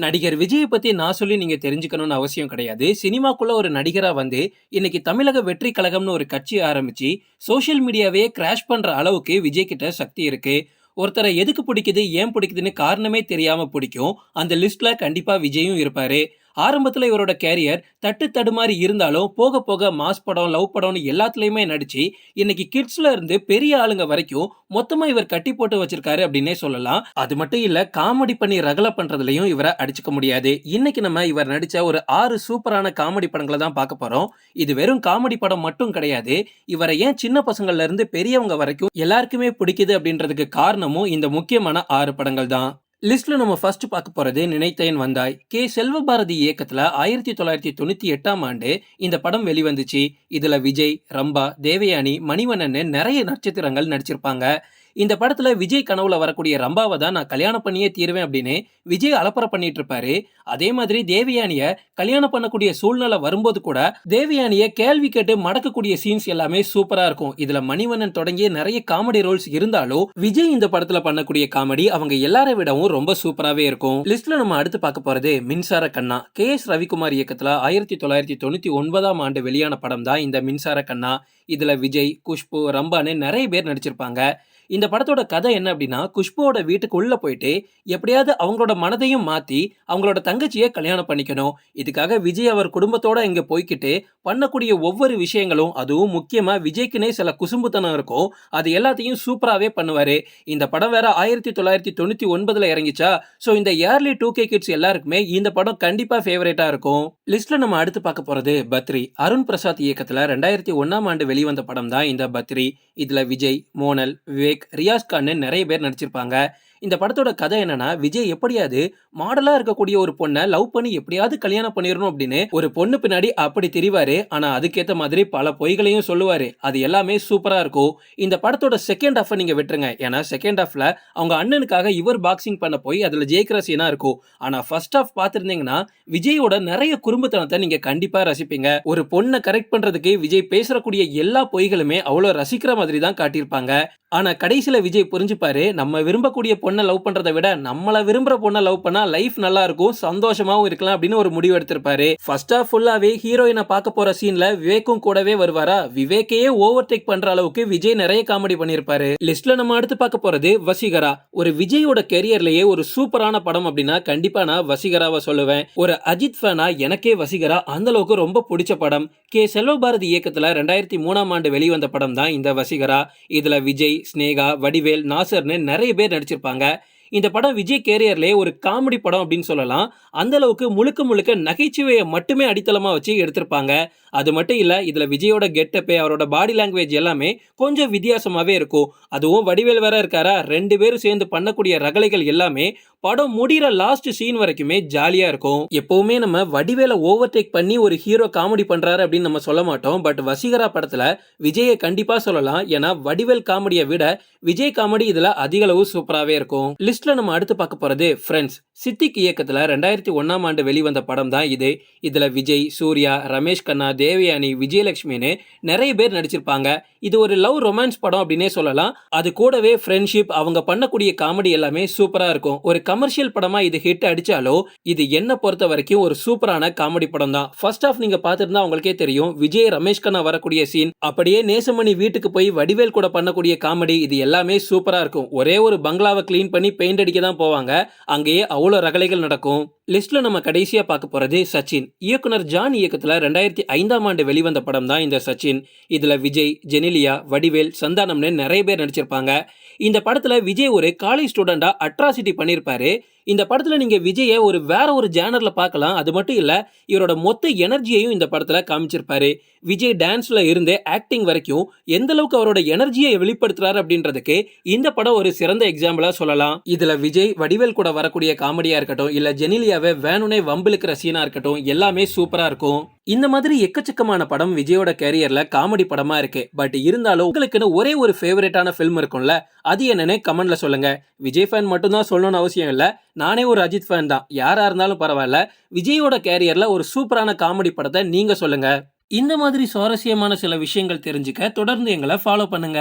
நடிகர் விஜயை பத்தி நான் சொல்லி நீங்க தெரிஞ்சுக்கணும்னு அவசியம் கிடையாது. சினிமாக்குள்ள ஒரு நடிகரா வந்து, இன்னைக்கு தமிழக வெற்றி கழகம்னு ஒரு கட்சி ஆரம்பிச்சு, சோசியல் மீடியாவே கிராஷ் பண்ற அளவுக்கு விஜய் கிட்ட சக்தி இருக்கு. ஒருத்தரை எதுக்கு பிடிக்குது, ஏன் பிடிக்குதுன்னு காரணமே தெரியாம பிடிக்கும். அந்த லிஸ்ட்ல கண்டிப்பா விஜயும் இருப்பாரு. ஆரம்பத்தில் இவரோட கேரியர் தட்டு தடுமாறி இருந்தாலும், போக போக மாஸ் படம், லவ் படம்னு எல்லாத்துலேயுமே நடிச்சு, இன்னைக்கு கிட்ஸ்ல இருந்து பெரிய ஆளுங்க வரைக்கும் மொத்தமா இவர் கட்டி போட்டு வச்சிருக்காரு அப்படின்னே சொல்லலாம். அது மட்டும் இல்ல, காமெடி பண்ணி ரகல பண்றதுலயும் இவரை அடிச்சுக்க முடியாது. இன்னைக்கு நம்ம இவர் நடிச்ச ஒரு ஆறு சூப்பரான காமெடி படங்களை தான் பார்க்க போறோம். இது வெறும் காமெடி படம் மட்டும் கிடையாது. இவரை ஏன் சின்ன பசங்கள்ல இருந்து பெரியவங்க வரைக்கும் எல்லாருக்குமே பிடிக்குது அப்படின்றதுக்கு காரணமும் இந்த முக்கியமான ஆறு படங்கள் தான். லிஸ்ட்ல நம்ம ஃபர்ஸ்ட் பார்க்க போறது நினைத்தேன் வந்தாய். கே. செல்வபாரதி இயக்கத்துல 1998ஆம் ஆண்டு இந்த படம் வெளிவந்துச்சு. இதுல விஜய், ரம்பா, தேவயானி, மணிவண்ணன்னு நிறைய நட்சத்திரங்கள் நடிச்சிருப்பாங்க. இந்த படத்துல விஜய் கனவுல வரக்கூடிய ரம்பாவை தான் நான் கல்யாணம் பண்ணியே தீருவேன் அப்படின்னு விஜய் அலப்பற பண்ணிட்டு இருப்பாரு. அதே மாதிரி தேவயானிய கல்யாணம் பண்ணக்கூடிய சூழ்நிலை வரும்போது கூட, தேவயானிய கேள்வி கேட்டு மடக்கக்கூடிய சீன்ஸ் எல்லாமே சூப்பரா இருக்கும். இதுல மணிவண்ணன் தொடங்கி நிறைய காமெடி ரோல்ஸ் இருந்தாலும், விஜய் இந்த படத்துல பண்ணக்கூடிய காமெடி அவங்க எல்லாரை விடவும் ரொம்ப சூப்பராகவே இருக்கும். லிஸ்ட்ல நம்ம அடுத்து பார்க்க போறது மின்சார கண்ணா. கே. எஸ். ரவிக்குமார் இயக்கத்துல 1999ஆம் ஆண்டு வெளியான படம் தான் இந்த மின்சார கண்ணா. இதுல விஜய், குஷ்பு, ரம்பான்னு நிறைய பேர் நடிச்சிருப்பாங்க. இந்த படத்தோட கதை என்ன அப்படின்னா, குஷ்புவோட வீட்டுக்குள்ளே போயிட்டு, எப்படியாவது அவங்களோட மனதையும் மாத்தி, அவங்களோட தங்கச்சியை கல்யாணம் பண்ணிக்கணும். இதுக்காக விஜய் அவர் குடும்பத்தோட இங்க போய்க்கிட்டு, பண்ணக்கூடிய ஒவ்வொரு விஷயங்களும், அதுவும் முக்கியமா விஜய்க்குன்னே சில குசும்புத்தனம் இருக்கும். அது எல்லாத்தையும் சூப்பராகவே பண்ணுவாரு. இந்த படம் வேற 1999ல இறங்கிச்சா, ஸோ இந்த இயர்லி டூ கே கிட்ஸ் எல்லாருக்குமே இந்த படம் கண்டிப்பா ஃபேவரைட்டா இருக்கும். லிஸ்ட்ல நம்ம அடுத்து பார்க்க போறது பத்ரி. அருண் பிரசாத் இயக்கத்துல 2001ஆம் ஆண்டு வெளிவந்த படம் தான் இந்த பத்ரி. இதுல விஜய், மோனல், விவேக், ரியாஸ் கான்னு நிறைய பேர் நடிச்சிருப்பாங்க. இந்த படத்தோட கதை என்னன்னா, விஜய் எப்படியாவது மாடலா இருக்கக்கூடிய ஒரு பொண்ணை லவ் பண்ணி எப்படியாவது கல்யாணம் பண்ணிடணும் அப்படின்னு ஒரு பொண்ணு பின்னாடி அப்படி தெரிவாரு ஆனா அதுக்கேத்த மாதிரி பல பொய்களையும் சொல்லுவாரு. அது எல்லாமே சூப்பரா இருக்கும். இந்த படத்தோட செகண்ட் ஹாஃப நீங்க விட்டுருங்க. ஏன்னா செகண்ட் ஹாஃப்ல அவங்க அண்ணனுக்காக இவர் பாக்ஸிங் பண்ண போய் அதுல ஜெயிக்கிற சீனா இருக்கும். ஆனா ஃபர்ஸ்ட் ஹாஃப் பார்த்திருந்தீங்கன்னா, விஜயோட நிறைய குறும்புத்தனத்தை நீங்க கண்டிப்பா ரசிப்பீங்க. ஒரு பொண்ணை கரெக்ட் பண்றதுக்கு விஜய் பேசக்கூடிய எல்லா பொய்களுமே அவ்வளோ ரசிக்கிற மாதிரி தான் காட்டியிருப்பாங்க. ஆனா கடைசியில விஜய் புரிஞ்சுப்பாரு, நம்ம விரும்பக்கூடிய பொண்ண பொண்ணை லவ் பண்றத விட, நம்மளை விரும்புற பொண்ண லவ் பண்ணா லைஃப் நல்லா இருக்கும். சந்தோஷமாவும் இருக்கலாம் அப்படின்னு ஒரு முடிவு எடுத்திருப்பாரு. ஃபர்ஸ்ட் ஆஃப் ஃபுல்லாவே ஹீரோயினை பார்க்க போற சீன்ல விவேக்கும் கூடவே வருவாரா, விவேக்கையே ஓவர்டேக் பண்ற அளவுக்கு விஜய் நிறைய காமெடி பண்ணியிருப்பாரு. லிஸ்ட்ல நம்ம அடுத்து பார்க்க போறது வசீகரா. ஒரு விஜயோட கெரியர்லயே ஒரு சூப்பரான படம் அப்படின்னா கண்டிப்பா நான் வசீகராவ சொல்லுவேன். ஒரு அஜித் ஃபேனா எனக்கே வசீகரா அந்த அளவுக்கு ரொம்ப பிடிச்ச படம். கே. செல்வபாரதி இயக்கத்துல 2003ஆம் ஆண்டு வெளிவந்த படம் தான் இந்த வசீகரா. இதுல விஜய், ஸ்னேகா வடிவேல், நாசர்னு நிறைய பேர் நடிச்சிருப்பாங்க. இந்த படம் விஜய் கேரியர்லேயே ஒரு காமெடி படம் அப்படின்னு சொல்லலாம். அந்த அளவுக்கு முழுக்க முழுக்க நகைச்சுவையை மட்டுமே அடித்தளமா வச்சு எடுத்திருப்பாங்க. அது மட்டும் இல்லை இதில் விஜயோட கெட்டப்பு, அவரோட பாடி லாங்குவேஜ் எல்லாமே கொஞ்சம் வித்தியாசமாகவே இருக்கும். அதுவும் வடிவேல் வேற இருக்காரா, ரெண்டு பேரும் சேர்ந்து பண்ணக்கூடிய ரகளைகள் எல்லாமே படம் முடிகிற லாஸ்ட் சீன் வரைக்குமே ஜாலியாக இருக்கும். எப்போவுமே நம்ம வடிவேல ஓவர்டேக் பண்ணி ஒரு ஹீரோ காமெடி பண்ணுறாரு அப்படின்னு நம்ம சொல்ல மாட்டோம். பட் வசீகரா படத்தில் விஜயை கண்டிப்பாக சொல்லலாம். ஏன்னா வடிவேல் காமெடியை விட விஜய் காமெடி இதில் அதிகளவு சூப்பராகவே இருக்கும். லிஸ்ட்டில் நம்ம அடுத்து பார்க்க போகிறது ஃப்ரெண்ட்ஸ் சித்திக் இயக்கத்தில் ரெண்டாயிரத்தி ஒன்றாம் ஆண்டு வெளிவந்த படம் தான் இது. இதில் விஜய், சூர்யா, ரமேஷ் கண்ணா, தேவயானி, விஜயலட்சுமின்னு நிறைய பேர் நடிச்சிருப்பாங்க. இது ஒரு லவ் ரொமான்ஸ் படம் அப்படின்னே சொல்லலாம். அது கூடவே ஃப்ரெண்ட்ஷிப் அவங்க பண்ணக்கூடிய காமெடி எல்லாமே சூப்பராக இருக்கும். ஒரு கமர்ஷியல் படமாக இது ஹிட் அடித்தாலோ இது என்ன பொறுத்த வரைக்கும் ஒரு சூப்பரான காமெடி படம் தான். ஃபர்ஸ்ட் ஆஃப் நீங்கள் பார்த்துருந்தா உங்களுக்கே தெரியும். விஜய், ரமேஷ் கண்ணா வரக்கூடிய சீன், அப்படியே நேசமணி வீட்டுக்கு போய் வடிவேல் கூட பண்ணக்கூடிய காமெடி இது எல்லாமே சூப்பராக இருக்கும். ஒரே ஒரு பங்களாவை க்ளீன் பண்ணி பெயிண்ட் அடிக்க தான் போவாங்க. அங்கேயே அவ்வளோ ரகலைகள் நடக்கும். லிஸ்ட்ல நம்ம கடைசியாக பார்க்க போகிறது சச்சின். இயக்குனர் ஜான் இயக்கத்தில் ரெண்டாயிரத்தி ஐந்தாம் ஆண்டு வெளிவந்த படம் தான் இந்த சச்சின். இதில் விஜய், ஜெனிலியா, வடிவேல், சந்தானம்னு நிறைய பேர் நடிச்சிருப்பாங்க. இந்த படத்தில் விஜய் ஒரு காலேஜ் ஸ்டூடெண்ட்டாக அட்ராசிட்டி பண்ணியிருப்பாரு. இந்த படத்தில் நீங்கள் விஜயை ஒரு வேற ஒரு ஜேனரில் பார்க்கலாம். அது மட்டும் இல்லை இவரோட மொத்த எனர்ஜியையும் இந்த படத்தில் காமிச்சிருப்பாரு. விஜய் டான்ஸில் இருந்தே ஆக்டிங் வரைக்கும் எந்த அளவுக்கு அவரோட எனர்ஜியை வெளிப்படுத்துறாரு அப்படின்றதுக்கு இந்த படம் ஒரு சிறந்த எக்ஸாம்பிளாக சொல்லலாம். இதில் விஜய், வடிவேல் கூட வரக்கூடிய காமெடியாக இருக்கட்டும், இல்லை ஜெனிலியாவ வேணும்னே வம்பிழுக்கிற சீனாக இருக்கட்டும், எல்லாமே சூப்பராக இருக்கும். இந்த மாதிரி எக்கச்சக்கமான படம் விஜயோட கேரியர்ல காமெடி படமா இருக்கு. பட் இருந்தாலும் உங்களுக்குன்னு ஒரே ஒரு ஃபேவரட்டான ஃபில்ம் இருக்கும்ல, அது என்னன்னு கமெண்ட்ல சொல்லுங்க. விஜய் ஃபேன் மட்டும் தான் சொல்லணும்னு அவசியம் இல்லை நானே ஒரு அஜித் ஃபேன் தான். யாரா இருந்தாலும் பரவாயில்ல. விஜயோட கேரியர்ல ஒரு சூப்பரான காமெடி படத்தை நீங்க சொல்லுங்க. இந்த மாதிரி சுவாரஸ்யமான சில விஷயங்கள் தெரிஞ்சுக்க தொடர்ந்து எங்களை ஃபாலோ பண்ணுங்க.